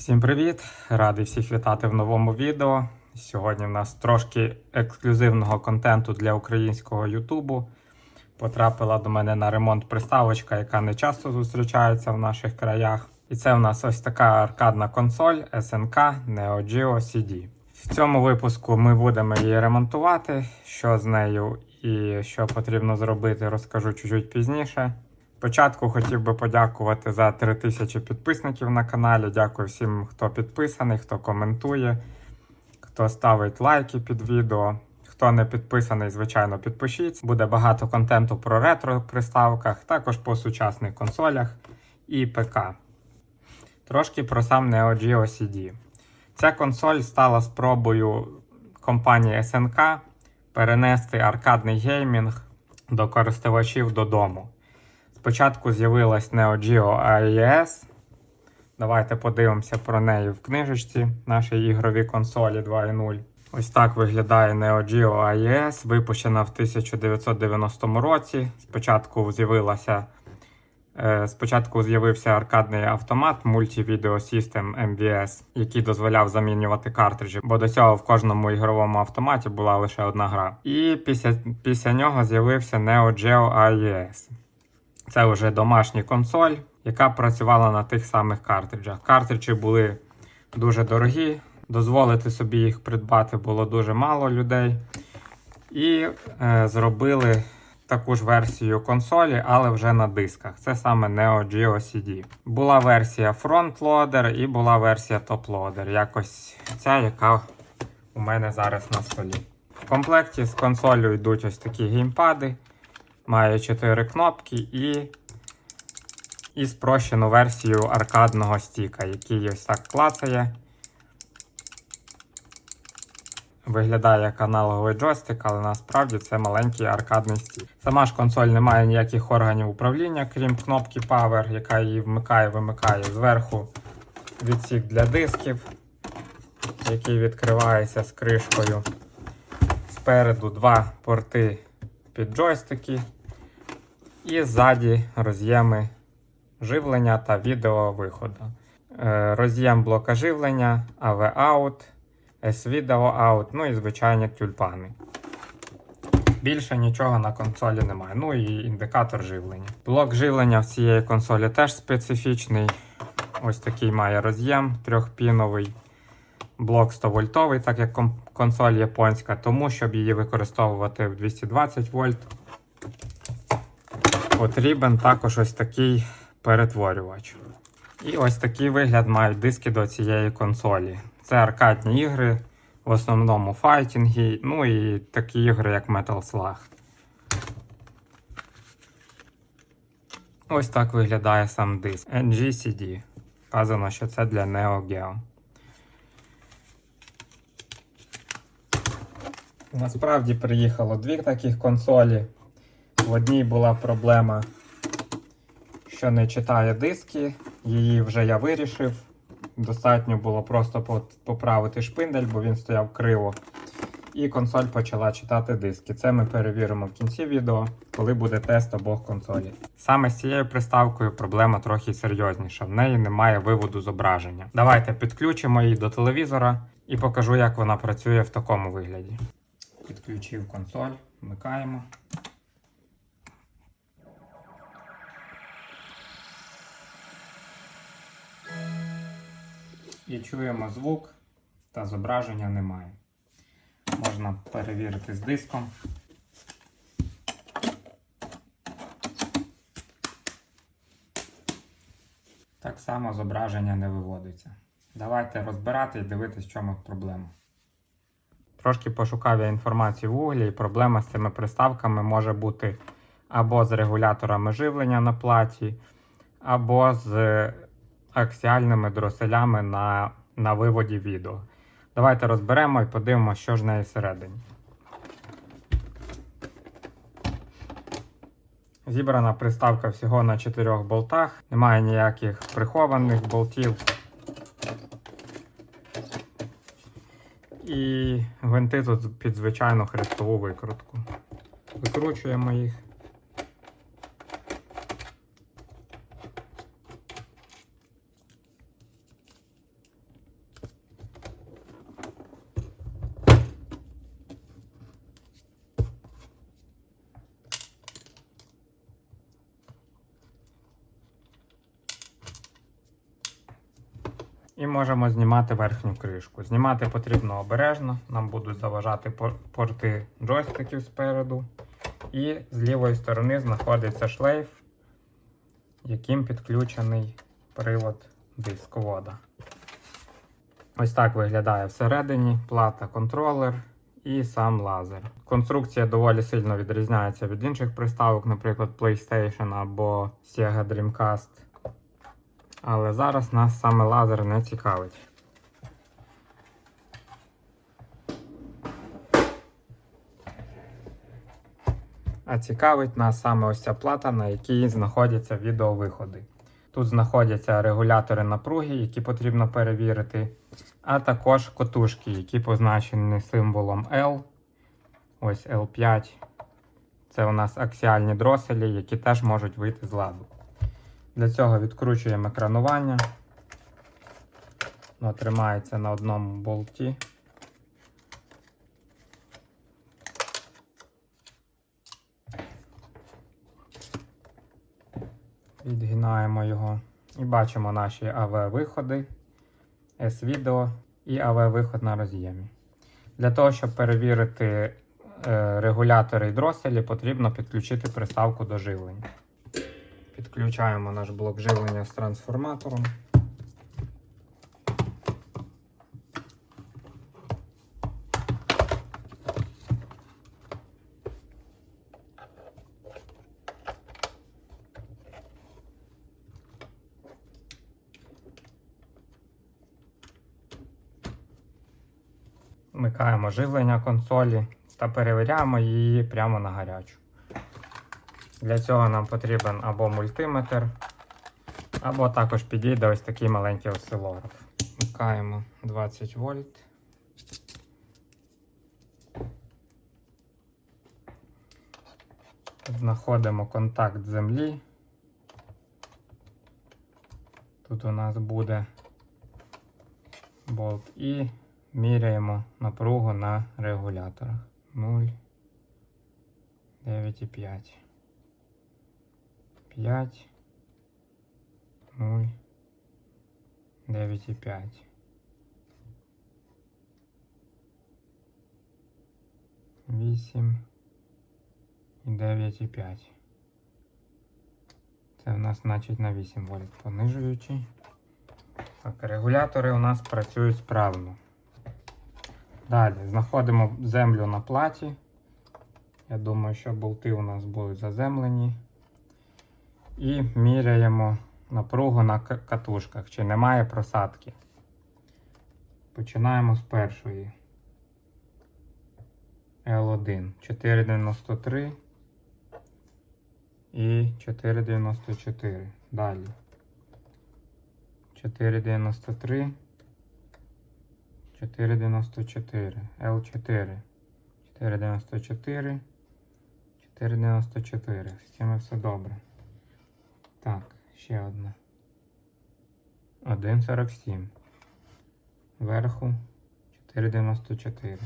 Всім привіт! Радий всіх вітати в новому відео. Сьогодні в нас трошки ексклюзивного контенту для українського Ютубу. Потрапила до мене на ремонт приставочка, яка не часто зустрічається в наших краях. І це в нас ось така аркадна консоль SNK Neo Geo CD. В цьому випуску ми будемо її ремонтувати. Що з нею і що потрібно зробити, розкажу чуть-чуть пізніше. Спочатку хотів би подякувати за 3000 підписників на каналі. Дякую всім, хто підписаний, хто коментує, хто ставить лайки під відео. Хто не підписаний, звичайно, підпишіться. Буде багато контенту про ретро приставках, також по сучасних консолях і ПК. Трошки про сам Neo Geo CD. Ця консоль стала спробою компанії SNK перенести аркадний геймінг до користувачів додому. Спочатку з'явилась Neo Geo AES. Давайте подивимося про неї в книжечці нашій ігровій консолі 2.0. Ось так виглядає Neo Geo AES, випущена в 1990 році. Спочатку з'явилася. е, Спочатку з'явився аркадний автомат Multi-Video System MVS, який дозволяв замінювати картриджі, бо до цього в кожному ігровому автоматі була лише одна гра. І після, після нього з'явився Neo Geo AES. Це вже домашня консоль, яка працювала на тих самих картриджах. Картриджі були дуже дорогі, дозволити собі їх придбати було дуже мало людей. І е, зробили таку ж версію консолі, але вже на дисках. Це саме Neo Geo CD. Була версія Frontloader і була версія Toploader. Якось ця, яка у мене зараз на столі. В комплекті з консолью йдуть ось такі геймпади. Має 4 кнопки і, і спрощену версію аркадного стіка, який ось так клацає. Виглядає як аналоговий джойстик, але насправді це маленький аркадний стік. Сама ж консоль не має ніяких органів управління, крім кнопки Power, яка її вмикає-вимикає. Зверху відсік для дисків, який відкривається з кришкою. Спереду два порти під джойстики. І ззаді роз'єми живлення та відеовиходу. Е, Роз'єм блока живлення, AV-out, S-Video-out, ну і звичайні тюльпани. Більше нічого на консолі немає. Ну і індикатор живлення. Блок живлення в цієї консолі теж специфічний. Ось такий має роз'єм трьохпіновий. Блок 100 вольтовий, так як консоль японська, тому щоб її використовувати в 220 вольт, потрібен також ось такий перетворювач. І ось такий вигляд мають диски до цієї консолі. Це аркадні ігри, в основному файтінги, ну і такі ігри, як Metal Slug. Ось так виглядає сам диск. NGCD. Вказано, що це для Neo Geo. Насправді приїхало дві таких консолі. В одній була проблема, що не читає диски. Її вже я вирішив. Достатньо було просто поправити шпиндель, бо він стояв криво. І консоль почала читати диски. Це ми перевіримо в кінці відео, коли буде тест обох консолей. Саме з цією приставкою проблема трохи серйозніша. В неї немає виводу зображення. Давайте підключимо її до телевізора і покажу, як вона працює в такому вигляді. Підключив консоль, вмикаємо. І чуємо звук, та зображення немає. Можна перевірити з диском. Так само зображення не виводиться. Давайте розбирати і дивитись, в чому проблема. Трошки пошукав я інформацію в Google, і проблема з цими приставками може бути або з регуляторами живлення на платі, або з аксіальними дроселями на, на виводі відео. Давайте розберемо і подивимося, що ж неї всередині. Зібрана приставка всього на 4 болтах, немає ніяких прихованих болтів. І гвинти тут під звичайну хрестову викрутку. Викручуємо їх. І можемо знімати верхню кришку. Знімати потрібно обережно, нам будуть заважати порти джойстиків спереду. І з лівої сторони знаходиться шлейф, яким підключений привод дисковода. Ось так виглядає всередині плата контролер і сам лазер. Конструкція доволі сильно відрізняється від інших приставок, наприклад, PlayStation або Sega Dreamcast. Але зараз нас саме лазер не цікавить. А цікавить нас саме ось ця плата, на якій знаходяться відеовиходи. Тут знаходяться регулятори напруги, які потрібно перевірити, а також котушки, які позначені символом L. Ось L5. Це у нас аксіальні дроселі, які теж можуть вийти з ладу. Для цього відкручуємо екранування. Воно тримається на одному болті. Відгинаємо його і бачимо наші AV-виходи, S-відео і AV-виход на роз'ємі. Для того, щоб перевірити е, регулятори і дроселі, потрібно підключити приставку до живлення. Підключаємо наш блок живлення з трансформатором. Вмикаємо живлення консолі та перевіряємо її прямо на гарячу. Для цього нам потрібен або мультиметр, або також підійде ось такий маленький осцилограф. Вмикаємо 20 вольт. Знаходимо контакт землі. Тут у нас буде болт і міряємо напругу на регуляторах. 0, 9,5. 5, 0, 9,5. Вісім і 9,5. Це в нас значить на 8 вольт понижуючий. Так, регулятори у нас працюють справно. Далі знаходимо землю на платі. Я думаю, що болти у нас будуть заземлені. І міряємо напругу на катушках, чи немає просадки. Починаємо з першої. L1 493 і 4,94. Далі. 4,93. 4,94. L4. 4,94. 4,94. З цим все добре. Так, ще одна. 1,47. Верху 4,94.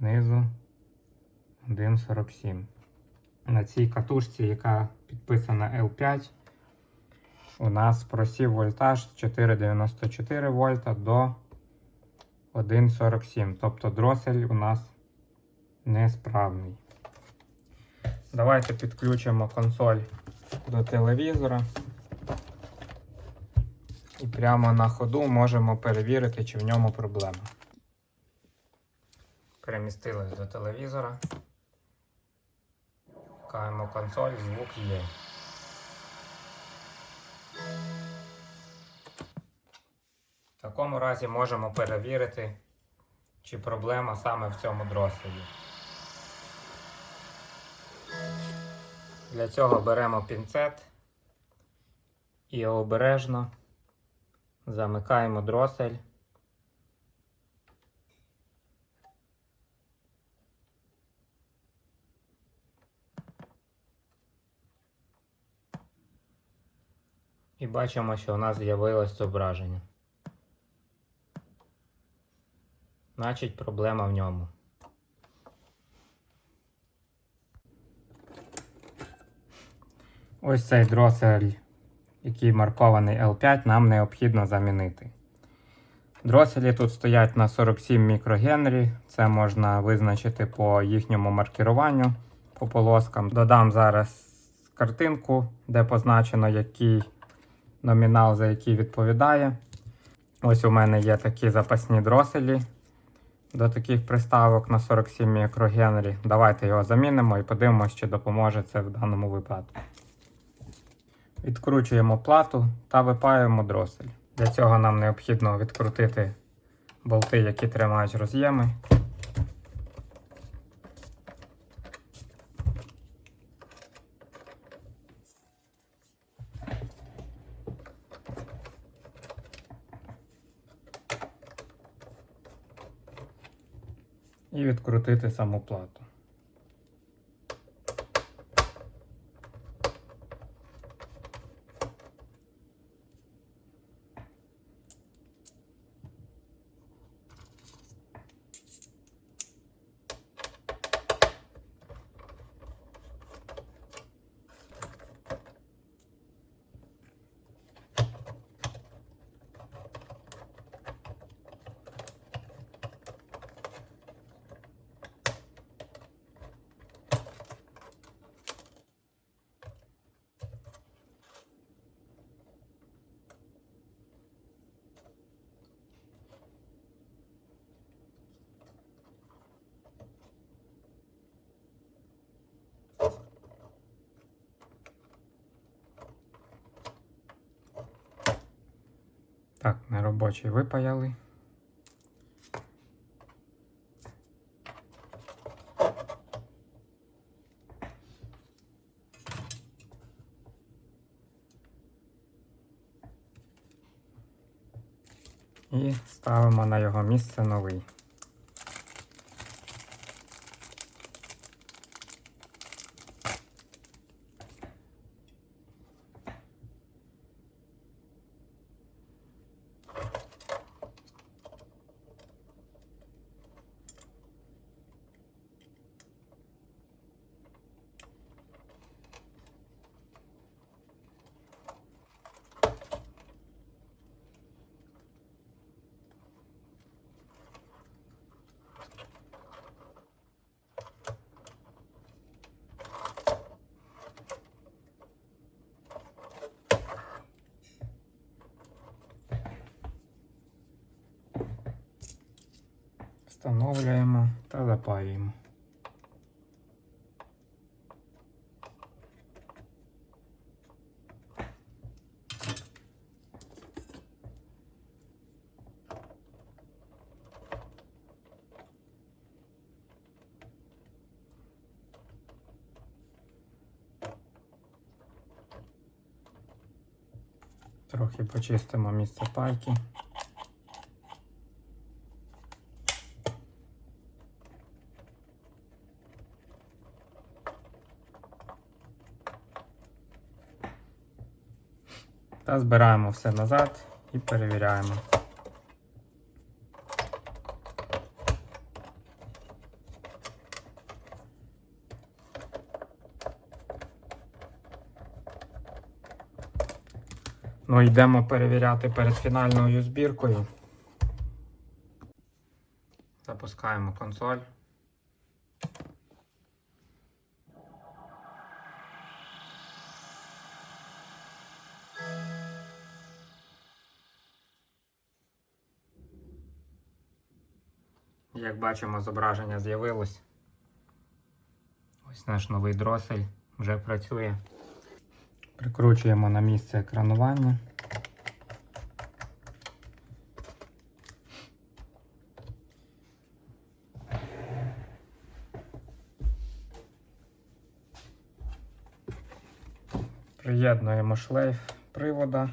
Низу 1,47. На цій катушці, яка підписана L5, у нас просів вольтаж з 4,94 вольта до 1,47. Тобто дросель у нас несправний. Давайте підключимо консоль до телевізора. І прямо на ходу можемо перевірити, чи в ньому проблема. Перемістились до телевізора. Вмикаємо консоль, звук є. В такому разі можемо перевірити, чи проблема саме в цьому дроселі. Для цього беремо пінцет і обережно замикаємо дросель. І бачимо, що у нас з'явилось зображення. Значить, проблема в ньому. Ось цей дросель, який маркований L5, нам необхідно замінити. Дроселі тут стоять на 47 мікрогенрі. Це можна визначити по їхньому маркіруванню по полоскам. Додам зараз картинку, де позначено, який номінал за який відповідає. Ось у мене є такі запасні дроселі до таких приставок на 47 мікрогенрі. Давайте його замінимо і подивимося, чи допоможе це в даному випадку. Відкручуємо плату та випаюємо дросель. Для цього нам необхідно відкрутити болти, які тримають роз'єми. І відкрутити саму плату. Так, на робочий випаяли. І ставимо на його місце новий. Встановлюємо та запаюємо. Трохи почистимо місце пайки. Та збираємо все назад і перевіряємо. Ну, йдемо перевіряти перед фінальною збіркою. Запускаємо консоль. Як бачимо, зображення з'явилось. Ось наш новий дросель вже працює. Прикручуємо на місце екранування. Приєднуємо шлейф привода.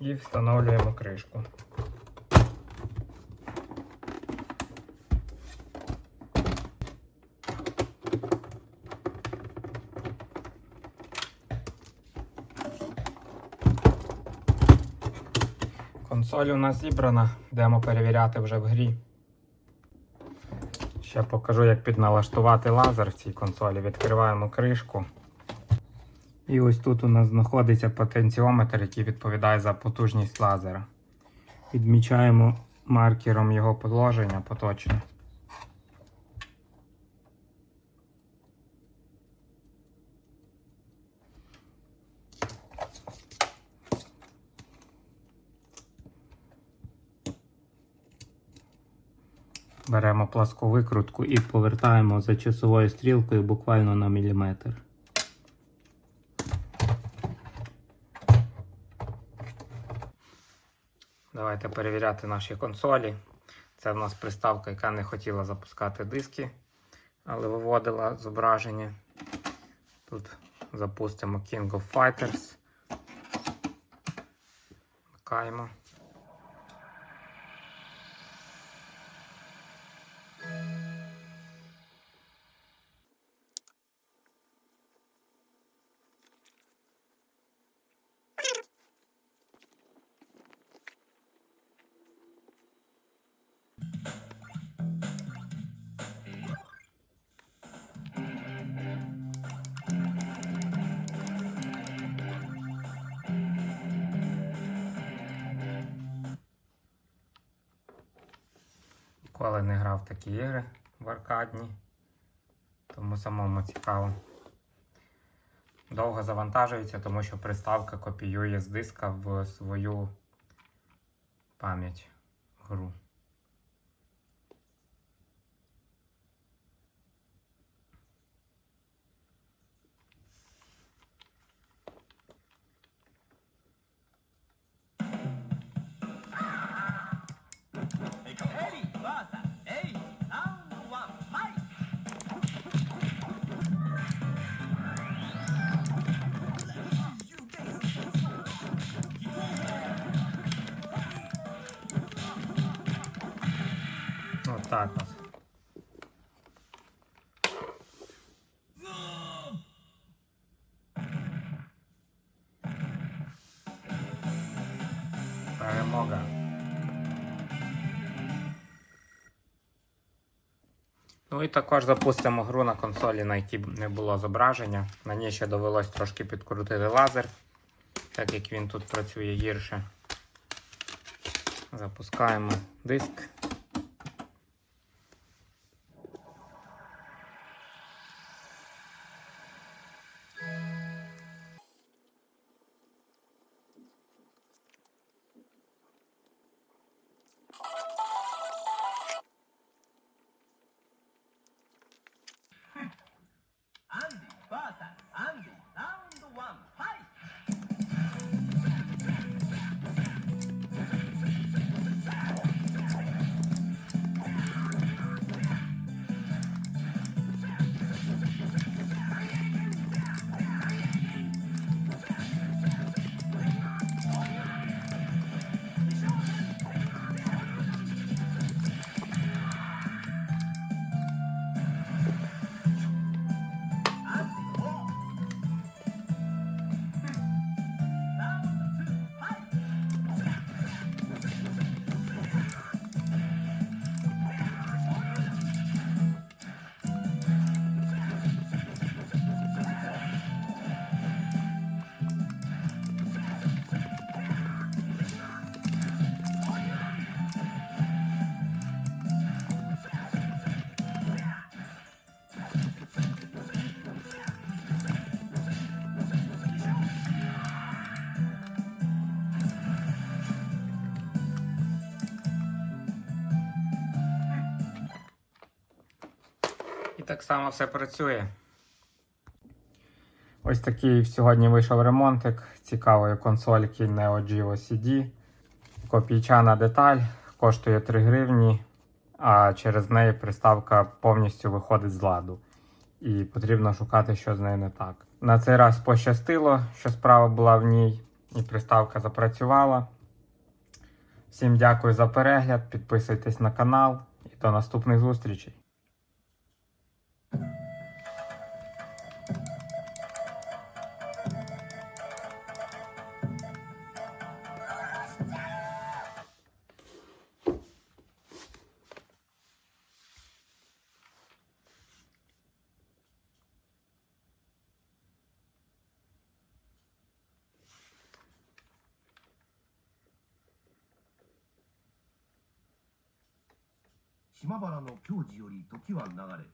І встановлюємо кришку. Консоль у нас зібрана, йдемо перевіряти вже в грі. Ще покажу, як підналаштувати лазер в цій консолі. Відкриваємо кришку. І ось тут у нас знаходиться потенціометр, який відповідає за потужність лазера. Відмічаємо маркером його положення поточне. Беремо пласку викрутку і повертаємо за часовою стрілкою буквально на міліметр. Давайте перевіряти наші консолі. Це в нас приставка, яка не хотіла запускати диски, але виводила зображення. Тут запустимо King of Fighters. Вмикаємо. Ніколи не грав такі ігри в аркадні, тому самому цікаво. Довго завантажується, тому що приставка копіює з диска в свою пам'ять гру. Так от. Перемога. Ну і також запустимо гру на консолі, на якій не було зображення. На ній ще довелось трошки підкрутити лазер, так як він тут працює гірше. Запускаємо диск. Так само все працює. Ось такий сьогодні вийшов ремонтик цікавої консольки Neo Geo CD. Копійчана деталь коштує 3 гривні, а через неї приставка повністю виходить з ладу. І потрібно шукати, що з нею не так. На цей раз пощастило, що справа була в ній, і приставка запрацювала. Всім дякую за перегляд, підписуйтесь на канал і до наступних зустрічей. 島原の教示より時は流れ